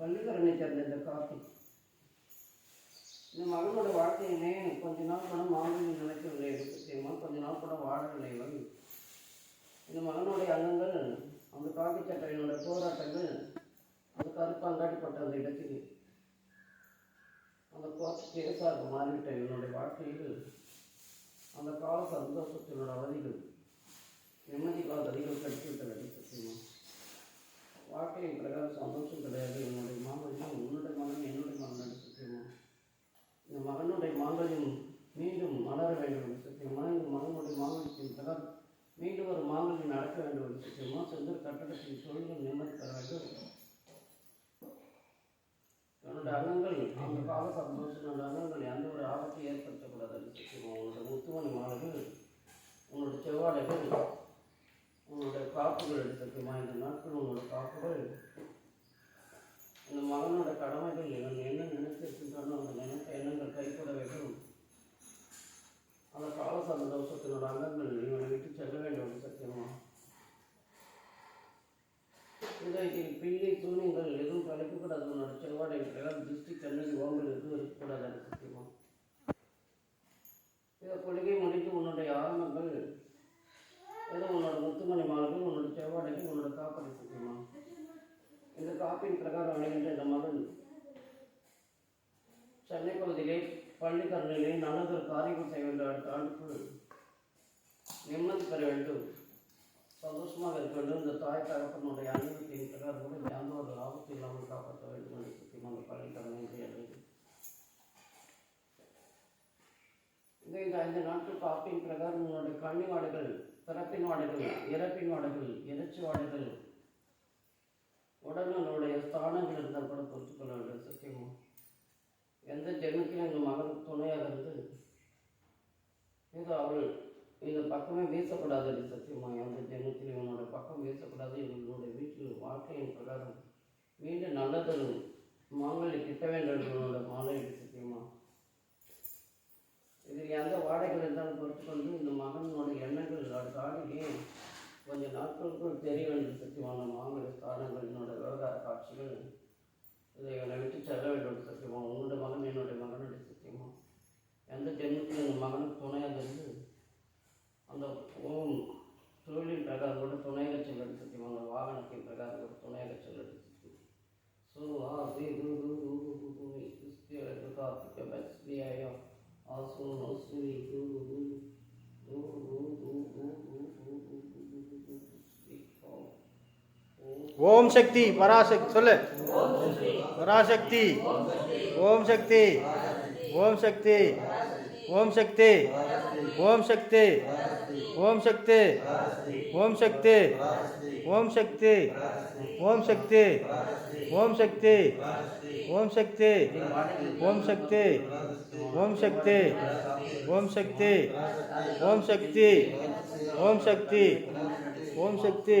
பள்ளிக்கரணை சேர்ந்த இந்த காப்பி. இந்த மகனோட வாழ்க்கையினே கொஞ்ச நாள் கூட மாங்கல்யம் நினைக்கவில்லை சத்தியமா கொஞ்ச நாள் கூட வாழவில்லை இந்த மகனுடைய அங்கங்கள் அந்த காப்பி சட்டையினோட போராட்டங்கள் அந்த கருப்பாங்காட்டிப்பட்ட அந்த இடத்துக்கு அந்த கோச்சு கேசாக மாறிவிட்ட இவனுடைய வாழ்க்கையில் அந்த கால சந்தோஷத்தினோட அவதிகள் நிம்மதி கால அதிகள் கழித்துவிட்டது பார்க்க என் பிரகாரம் சந்தோஷம் கிடையாது. என்னுடைய மாமல்யம் உன்னுடைய மகன் என்னுடைய மகன் சத்தியமா இந்த மகனுடைய மாங்கல்யம் மீண்டும் மலர வேண்டும் என்று சத்தியமா இந்த மகனுடைய மாங்கல்யத்தின் பிரகாரம் மீண்டும் ஒரு மாங்கல்யம் நடக்க வேண்டும் என்று சத்தியமா கட்டடத்தின் சூழலும் நிம்மதி பெற வேண்டும். என்னுடைய அகங்கள் அந்த கால சந்தோஷம் அந்த எந்த ஒரு ஆபத்தை ஏற்படுத்தக்கூடாது என்று சத்தியமா உன்னுடைய முத்துமணி மாலைகள் உன்னுடைய செவ்வாடைகள் உங்களோட காப்புகள் எடுத்துக்குமா இந்த நாட்கள் உங்களோட காப்புகள் இந்த மகனோட கடமைகள் இவன் என்ன நினைத்திருக்கின்றனோ அந்த நினைத்த எண்ணங்கள் கைப்பட வேண்டும். அந்த கால சந்தோஷத்தினோட அங்கங்கள் இவனை விட்டு செல்ல வேண்டும் சத்தியமா? இன்றைக்கு பிள்ளை தூணிகள் எதுவும் கலக்கக்கூடாது உன்னோட செவ்வாடை எல்லாம் திருஷ்டி கண்ணகி ஓங்கள் எதுவும் இருக்கக்கூடாது சத்தியமா? இதை கொள்கை முடித்து உன்னுடைய ஆரம்பங்கள் ஏதோ உன்னோட முத்துமணி மாலைகள் உன்னோட செவ்வாடைக்கும் உன்னோட காப்பரை சுற்றுமா இந்த காப்பின் பிரகாரம் அடைகின்ற இந்த மகன் சென்னை பகுதியிலே பள்ளிக்கரணிலே நல்லதொரு காரியங்கள் செய்ய வேண்டும் அடுத்த ஆண்டுக்குள் நிம்மதி பெற வேண்டும். சந்தோஷமாக இருக்க வேண்டும். இந்த தாய் தகப்பனுடைய அனுமதியின் பிரகாரம் கூட எந்த ஒரு ஆபத்து இல்லாமல் காப்பாற்ற வேண்டும் என்று சத்தியமாக பள்ளிக்கரணை அடைந்து இந்த இந்த ஐந்து நாட்கள் காப்பின் பிரகாரம் உன்னுடைய கண்ணிவாடுகள் பிறப்பின் வாடைகள் இறப்பின் வாடைகள் இறைச்சி வாடைகள் உடலினுடைய ஸ்தானங்கள் இருந்தால் கூட பொறுத்துக்கொள்ள வேண்டும் சத்தியமா எந்த ஜென்மத்திலும் எங்கள் மகன் துணையாக இருந்து ஏதோ அவள் இந்த பக்கமே வீசக்கூடாது அது சத்தியமா? எந்த ஜென்மத்திலும் இவனோட பக்கம் வீசக்கூடாது. இவனுடைய வீட்டில் வாழ்க்கையின் பிரகாரம் மீண்டும் நல்லதொரு மாங்கல்ய கிட்ட வேண்டும் இவனோட மாலை சத்தியமா? இதில் எந்த வாடகைகள் இருந்தாலும் பொறுத்துக்கொண்டு இந்த மகனுடைய கொஞ்ச நாட்களுக்குள் தெரிய வேண்டும் சத்தியமான மாங்கல ஸ்தானங்கள் என்னோட விவகார காட்சிகள் இதை என்னை விட்டு செல்ல வேண்டும் சத்தியமா உங்களுடைய மகன் என்னுடைய மகனுடைய சத்தியமா எந்த ஜென்மத்தில் எங்கள் மகனுக்கு துணையாக இருந்து அந்த ஓம் தொழிலின் பிரகாரம் கூட துணையாக செல்ல சத்தியமா அந்த வாகனத்தின் பிரகாரம் கூட துணையாக செல்ல ஸோ ஆ சி கு கு கு கு கு கு கு கிறிஸ்திய கார்த்திக ஆசோ நோஸ்வி கு கு கு ஓம் சக்தி பராசக்தி சொல்லு பராசக்தி ஓம் சக்தி ஓம் சக்தி ஓம் சக்தி ஓம் சக்தி ஓம் சக்தி ஓம் சக்தி ஓம் சக்தி ஓம் சக்தி ஓம் சக்தி ஓம் சக்தி ஓம் சக்தி ஓம் சக்தி ஓம் சக்தி ஓம் சக்தி ஓம் சக்தி ஓம் சக்தி